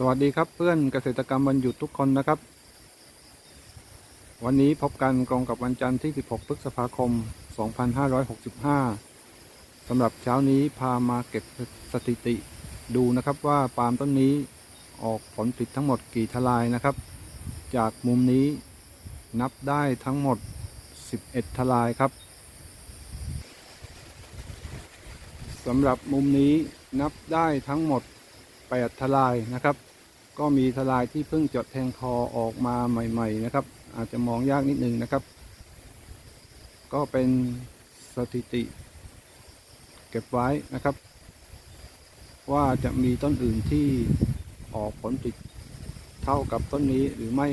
สวัสดีครับเพื่อนเกษตรกรรมวันหยุดทุกคนนะครับ วันนี้พบกันตรงกับวันจันทร์ที่ 16 พฤษภาคม 2565 สำหรับเช้านี้พามาเก็บสถิติดูนะครับว่าปาล์มต้นนี้ออกผลผลิตทั้งหมดกี่ทลายนะครับ จากมุมนี้นับได้ทั้งหมด 11 ทลายครับสำหรับมุมนี้นับได้ทั้งหมด 8 ทลายนะครับ ก็มีทลายที่เพิ่งจดแทงคอออกมาใหม่ ๆ นะครับ อาจจะมองยากนิดนึงนะครับ ก็เป็นสถิติ เก็บไว้นะครับ ว่าจะมีต้นอื่นที่ออกผลผลิตเท่ากับต้นนี้หรือไม่